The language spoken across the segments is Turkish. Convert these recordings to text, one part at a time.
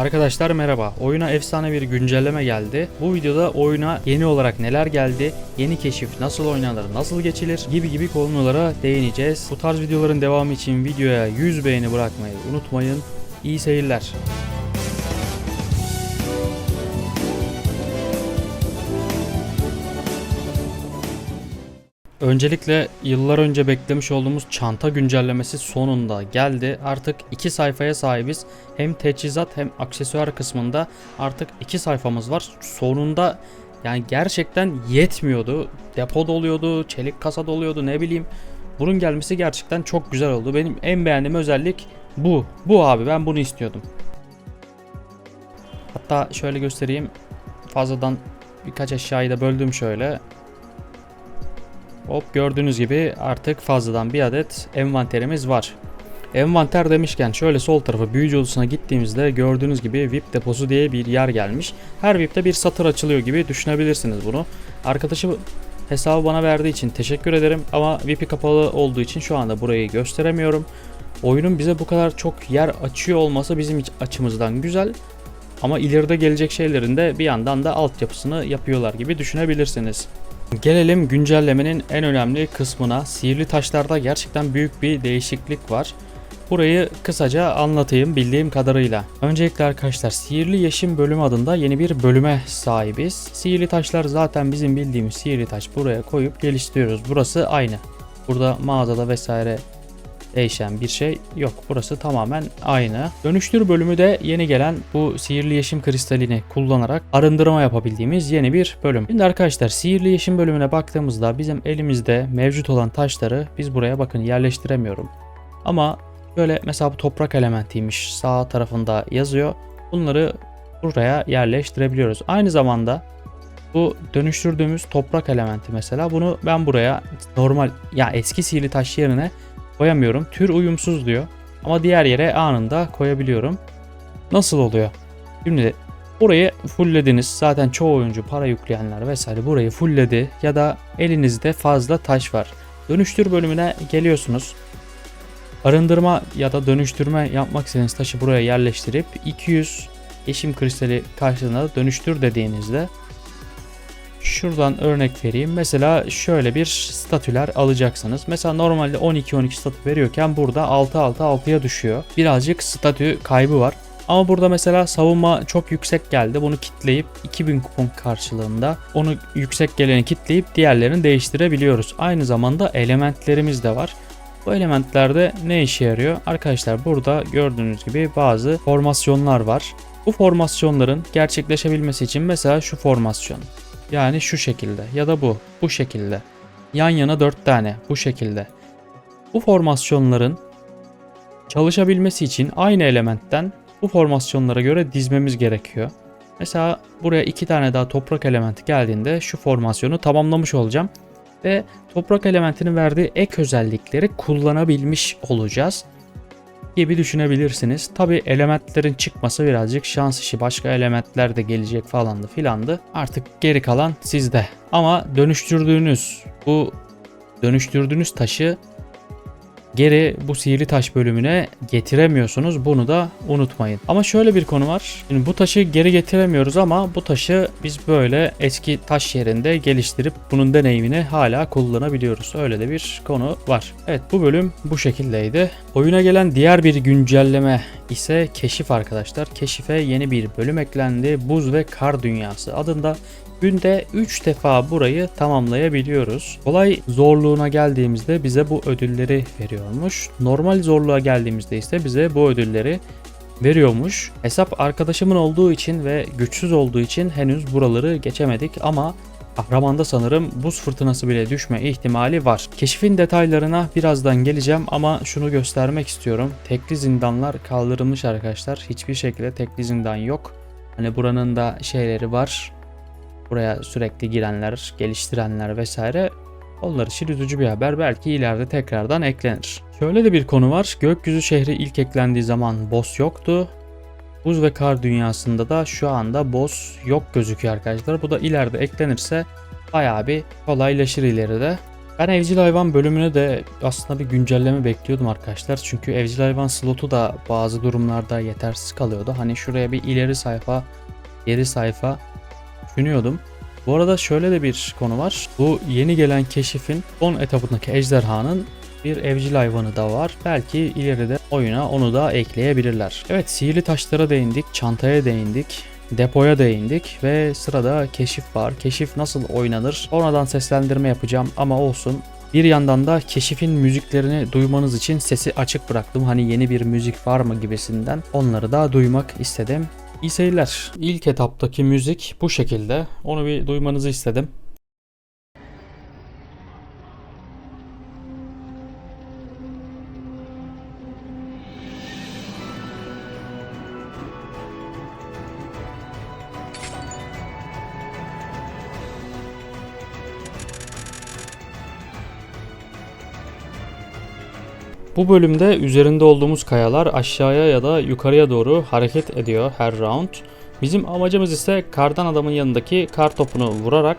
Arkadaşlar merhaba. Oyuna efsane bir güncelleme geldi. Bu videoda oyuna yeni olarak neler geldi, yeni keşif nasıl oynanır, nasıl geçilir gibi gibi konulara değineceğiz. Bu tarz videoların devamı için videoya 100 beğeni bırakmayı unutmayın. İyi seyirler. Öncelikle yıllar önce beklemiş olduğumuz çanta güncellemesi sonunda geldi. Artık iki sayfaya sahibiz. Hem teçhizat hem aksesuar kısmında artık iki sayfamız var. Sonunda yani gerçekten yetmiyordu. Depo doluyordu, çelik kasa doluyordu ne bileyim. Bunun gelmesi gerçekten çok güzel oldu. Benim en beğendiğim özellik bu. Bu abi ben bunu istiyordum. Hatta şöyle göstereyim. Fazladan birkaç eşyayı da böldüm şöyle. Hop gördüğünüz gibi artık fazladan bir adet envanterimiz var. Envanter demişken şöyle sol tarafa büyücü odasına gittiğimizde gördüğünüz gibi VIP deposu diye bir yer gelmiş. Her VIP'te bir satır açılıyor gibi düşünebilirsiniz bunu. Arkadaşı hesabı bana verdiği için teşekkür ederim ama VIP'i kapalı olduğu için şu anda burayı gösteremiyorum. Oyunun bize bu kadar çok yer açıyor olması bizim açımızdan güzel. Ama ileride gelecek şeylerin de bir yandan da altyapısını yapıyorlar gibi düşünebilirsiniz. Gelelim güncellemenin en önemli kısmına. Sihirli taşlarda gerçekten büyük bir değişiklik var. Burayı kısaca anlatayım bildiğim kadarıyla. Öncelikle arkadaşlar Sihirli Yeşim bölümü adında yeni bir bölüme sahibiz. Sihirli taşlar zaten bizim bildiğimiz sihirli taş buraya koyup geliştiriyoruz. Burası aynı. Burada mağazada vesaire değişen bir şey yok. Burası tamamen aynı. Dönüştür bölümü de yeni gelen bu sihirli yeşim kristalini kullanarak arındırma yapabildiğimiz yeni bir bölüm. Şimdi arkadaşlar sihirli yeşim bölümüne baktığımızda bizim elimizde mevcut olan taşları biz buraya bakın yerleştiremiyorum. Ama böyle mesela bu toprak elementiymiş sağ tarafında yazıyor. Bunları buraya yerleştirebiliyoruz. Aynı zamanda bu dönüştürdüğümüz toprak elementi mesela bunu ben buraya normal ya eski sihirli taş yerine koyamıyorum. Tür uyumsuz diyor. Ama diğer yere anında koyabiliyorum. Nasıl oluyor? Şimdi burayı fulllediniz. Zaten çoğu oyuncu para yükleyenler vesaire burayı fullledi. Ya da elinizde fazla taş var. Dönüştür bölümüne geliyorsunuz. Arındırma ya da dönüştürme yapmak istediğiniz taşı buraya yerleştirip 200 yeşim kristali karşılığında dönüştür dediğinizde Şuradan örnek vereyim. Mesela şöyle bir statüler alacaksınız. Mesela normalde 12-12 statü veriyorken burada 6-6-6'ya düşüyor. Birazcık statü kaybı var. Ama burada mesela savunma çok yüksek geldi. Bunu kitleyip 2000 kupon karşılığında onu yüksek geleni kitleyip diğerlerini değiştirebiliyoruz. Aynı zamanda elementlerimiz de var. Bu elementlerde ne işe yarıyor? Arkadaşlar burada gördüğünüz gibi bazı formasyonlar var. Bu formasyonların gerçekleşebilmesi için mesela şu formasyon. Yani şu şekilde ya da bu. Bu şekilde. Yan yana 4 tane bu şekilde. Bu formasyonların çalışabilmesi için aynı elementten bu formasyonlara göre dizmemiz gerekiyor. Mesela buraya iki tane daha toprak elementi geldiğinde şu formasyonu tamamlamış olacağım. Ve toprak elementinin verdiği ek özellikleri kullanabilmiş olacağız gibi düşünebilirsiniz. Tabi elementlerin çıkması birazcık şans işi. Başka elementler de gelecek falandı filandı. Artık geri kalan sizde. Ama dönüştürdüğünüz bu dönüştürdüğünüz taşı geri bu sihirli taş bölümüne getiremiyorsunuz. Bunu da unutmayın. Ama şöyle bir konu var. Şimdi bu taşı geri getiremiyoruz ama bu taşı biz böyle eski taş yerinde geliştirip bunun deneyimini hala kullanabiliyoruz. Öyle de bir konu var. Evet bu bölüm bu şekildeydi. Oyuna gelen diğer bir güncelleme ise keşif arkadaşlar. Keşife yeni bir bölüm eklendi. Buz ve kar dünyası adında Günde 3 defa burayı tamamlayabiliyoruz. Kolay zorluğuna geldiğimizde bize bu ödülleri veriyormuş. Normal zorluğa geldiğimizde ise bize bu ödülleri veriyormuş. Hesap arkadaşımın olduğu için ve güçsüz olduğu için henüz buraları geçemedik ama Kahramanda sanırım buz fırtınası bile düşme ihtimali var. Keşfin detaylarına birazdan geleceğim ama şunu göstermek istiyorum. Tekli zindanlar kaldırılmış arkadaşlar. Hiçbir şekilde tekli zindan yok. Hani buranın da şeyleri var. Buraya sürekli girenler, geliştirenler vesaire onlar için üzücü bir haber. Belki ileride tekrardan eklenir. Şöyle de bir konu var. Gökyüzü şehri ilk eklendiği zaman boss yoktu. Buz ve kar dünyasında da şu anda boss yok gözüküyor arkadaşlar. Bu da ileride eklenirse bayağı bir kolaylaşır ileride. Ben evcil hayvan bölümüne de aslında bir güncelleme bekliyordum arkadaşlar. Çünkü evcil hayvan slotu da bazı durumlarda yetersiz kalıyordu. Hani şuraya bir ileri sayfa, geri sayfa düşünüyordum. Bu arada şöyle de bir konu var. Bu yeni gelen keşifin son etapındaki ejderhanın bir evcil hayvanı da var. Belki ileride oyuna onu da ekleyebilirler. Evet sihirli taşlara değindik, çantaya değindik, depoya değindik ve sırada keşif var. Keşif nasıl oynanır? Sonradan seslendirme yapacağım ama olsun. Bir yandan da keşifin müziklerini duymanız için sesi açık bıraktım. Hani yeni bir müzik var mı gibisinden. Onları da duymak istedim. İyi seyirler. İlk etaptaki müzik bu şekilde. Onu bir duymanızı istedim. Bu bölümde üzerinde olduğumuz kayalar aşağıya ya da yukarıya doğru hareket ediyor her round. Bizim amacımız ise kardan adamın yanındaki kar topunu vurarak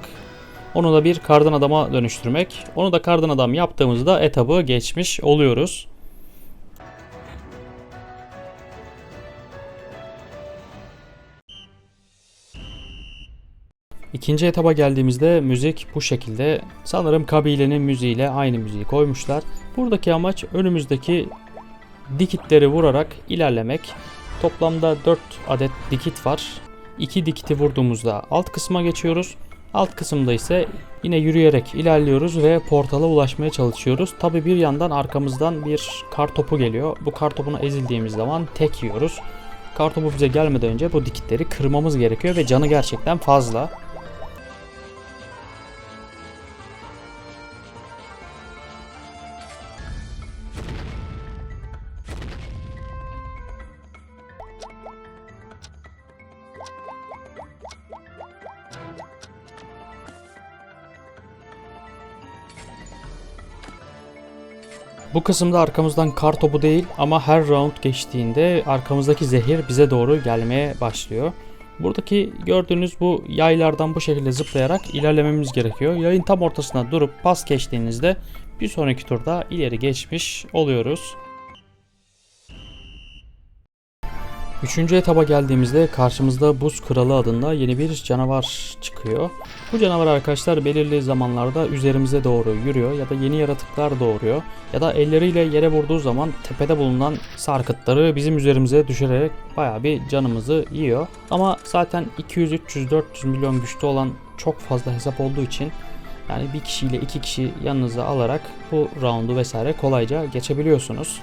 onu da bir kardan adama dönüştürmek. Onu da kardan adam yaptığımızda etabı geçmiş oluyoruz. İkinci etaba geldiğimizde müzik bu şekilde. Sanırım kabilenin müziğiyle aynı müziği koymuşlar. Buradaki amaç önümüzdeki dikitleri vurarak ilerlemek. Toplamda 4 adet dikit var. 2 dikiti vurduğumuzda alt kısma geçiyoruz. Alt kısımda ise yine yürüyerek ilerliyoruz ve portala ulaşmaya çalışıyoruz. Tabi bir yandan arkamızdan bir kar topu geliyor. Bu kar topuna ezildiğimiz zaman tek yiyoruz. Kar topu bize gelmeden önce bu dikitleri kırmamız gerekiyor ve canı gerçekten fazla. Bu kısımda arkamızdan kar topu değil ama her round geçtiğinde arkamızdaki zehir bize doğru gelmeye başlıyor. Buradaki gördüğünüz bu yaylardan bu şekilde zıplayarak ilerlememiz gerekiyor. Yayın tam ortasına durup pas geçtiğinizde bir sonraki turda ileri geçmiş oluyoruz. Üçüncü etaba geldiğimizde karşımızda Buz Kralı adında yeni bir canavar çıkıyor. Bu canavar arkadaşlar belirli zamanlarda üzerimize doğru yürüyor ya da yeni yaratıklar doğuruyor ya da elleriyle yere vurduğu zaman tepede bulunan sarkıtları bizim üzerimize düşürerek baya bir canımızı yiyor. Ama zaten 200, 300, 400 milyon güçlü olan çok fazla hesap olduğu için yani bir kişiyle iki kişi yanınıza alarak bu roundu vesaire kolayca geçebiliyorsunuz.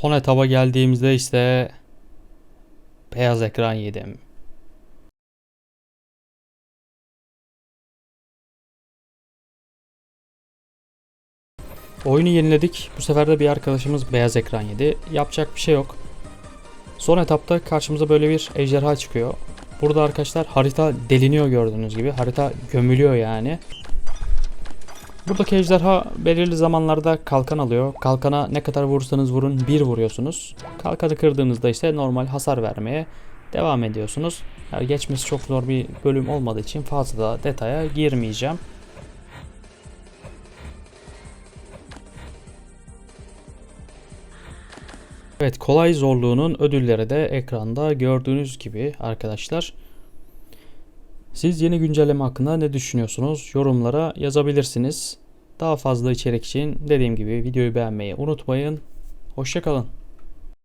Son etaba geldiğimizde işte beyaz ekran yedim. Oyunu yeniledik. Bu sefer de bir arkadaşımız beyaz ekran yedi. Yapacak bir şey yok. Son etapta karşımıza böyle bir ejderha çıkıyor. Burada arkadaşlar harita deliniyor gördüğünüz gibi. Harita gömülüyor yani. Buradaki ejderha belirli zamanlarda kalkan alıyor. Kalkana ne kadar vurursanız vurun bir vuruyorsunuz. Kalkanı kırdığınızda ise normal hasar vermeye devam ediyorsunuz. Yani geçmesi çok zor bir bölüm olmadığı için fazla da detaya girmeyeceğim. Evet kolay zorluğunun ödülleri de ekranda gördüğünüz gibi arkadaşlar. Siz yeni güncelleme hakkında ne düşünüyorsunuz? Yorumlara yazabilirsiniz. Daha fazla içerik için dediğim gibi videoyu beğenmeyi unutmayın. Hoşçakalın.